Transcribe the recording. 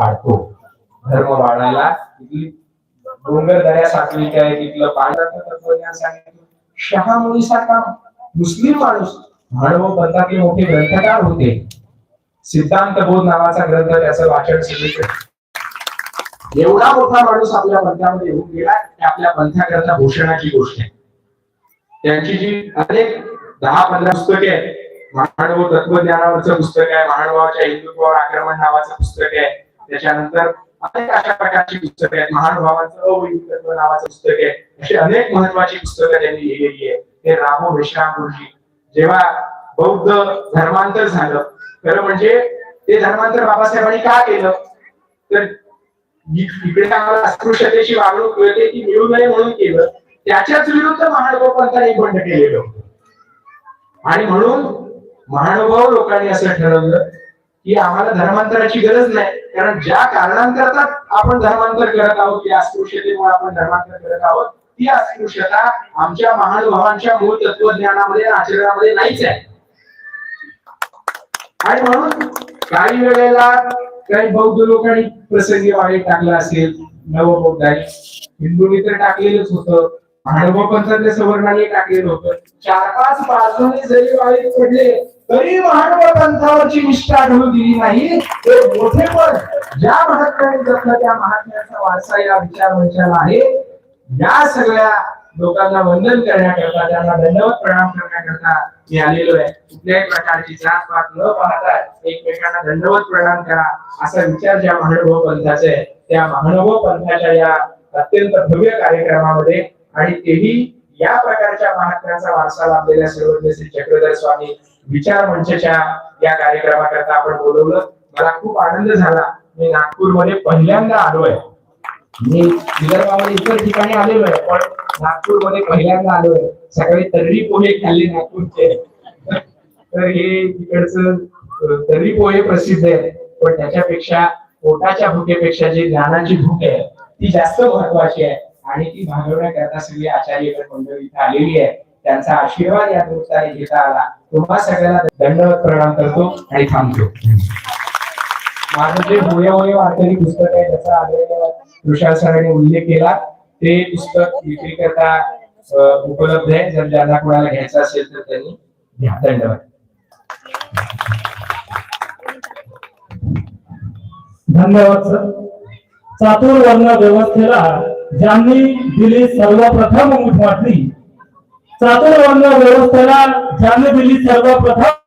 पाठतो धर्म वाढायला डोंगर दऱ्या साखळीच्या आहे तिथलं पाण्याचं तत्वज्ञान सांगितलं. शहा मुलीसारखा मुस्लिम माणूस मानव पंथातले मोठे ग्रंथकार होते. सिद्धांत बोध नावाचा ग्रंथ त्याचं वाचन सगळीकडे एवढा मोठा माणूस आपल्या पंथामध्ये येऊन गेला की आपल्या पंथाकरता भूषणाची गोष्ट आहे. त्यांची जी अनेक दहा पंधरा पुस्तके आहेत महानुभव तत्वज्ञानावरचं पुस्तक आहे महानुभावाच्या हिंदुत्वावर आक्रमण नावाचं पुस्तक आहे. त्याच्यानंतर अनेक अशा प्रकारची पुस्तकं आहेत. महानुभावांचं अवैध नावाचं पुस्तक आहे. अशी अनेक महत्वाची पुस्तकं त्यांनी लिहिलेली आहे हे रामो विश्राम गुरुजी जेव्हा बौद्ध धर्मांतर झालं खरं म्हणजे ते धर्मांतर बाबासाहेबांनी का केलं? तर इकडे आम्हाला अस्पृश्यतेची वागणूक मिळते ती मिळू नये म्हणून केलं. त्याच्याच विरुद्ध महानुभाव पंतांनी बंड केलेलं आणि म्हणून महानुभाव लोकांनी असं ठरवलं की आम्हाला धर्मांतराची गरज नाही. कारण ज्या कारणांकरता आपण धर्मांतर करत आहोत या अस्पृश्यतेमुळे आपण धर्मांतर करत आहोत ती अस्पृश्यता आमच्या महानुभावांच्या मूळ तत्वज्ञानामध्ये आचरणामध्ये नाहीच आहे. आणि म्हणून काही वेळेला काही बौद्ध लोकांनी प्रसंगी वाईट टाकला असेल नवबौद्धांनी हिंदूंनी तर टाकलेलंच होतं. मानव सवर्णाने टाकलेलं होतं. चार पाच बाजूने जरी वाईट पडले तरी महानव पंथावरची निष्ठा ढळू दिली नाही. ते मोठे पण ज्या महात्म्याने जपलं त्या महात्म्याचा वारसा या विचार मंचाला आहे. या सगळ्या लोकांना वंदन करण्याकरता त्यांना दंडवत प्रणाम करण्याकरता मी आलेलो आहे. कुठल्याही प्रकारची जात पात न पाहता एकमेकांना दंडवत प्रणाम करा असा विचार ज्या महानुभव पंथाचा आहे त्या महानुभव पंथाच्या या अत्यंत भव्य कार्यक्रमामध्ये आणि तेही या प्रकारच्या महात्म्याचा वारसा लाभलेल्या सर्वज्ञ श्री चक्रधर स्वामी विचार मंचच्या या कार्यक्रमाकरता आपण बोलवलं. मला खूप आनंद झाला. मी नागपूरमध्ये पहिल्यांदा आलोय. मी विदर्भामध्ये इतर ठिकाणी आलेलो आहे पण नागपूरमध्ये पहिल्यांदा आलोय. सकाळी तर्री पोहे खाल्ले नागपूरचे. तर हे तिकडचं तर्री पोहे प्रसिद्ध आहे. पण त्याच्यापेक्षा पोटाच्या भुकेपेक्षा जी ज्ञानाची भूक आहे ती जास्त महत्वाची आहे. आणि ती भागवण्याकरता सगळी आचार्य मंडळी इथे आलेली आहे त्यांचा आशीर्वाद या निमित्ताने घेता आला. तुम्हा सगळ्यांना दंडवत प्रणाम करतो आणि थांबतो. माझं जे होया होय वारकरी पुस्तक आहे त्याचा आदरणीय तुषार सरांनी उल्लेख केला ते पुस्तक विक्री करता उपलब्ध आहे. जर ज्यांना कोणाला घ्यायचं असेल तर त्यांनी घ्या. धन्यवाद. धन्यवाद सर. चातुर्वर्ण व्यवस्थेला ज्यांनी दिली सर्वप्रथम उठ वाटली चातुर्वर्ण व्यवस्थेला ज्यांनी दिली सर्वप्रथम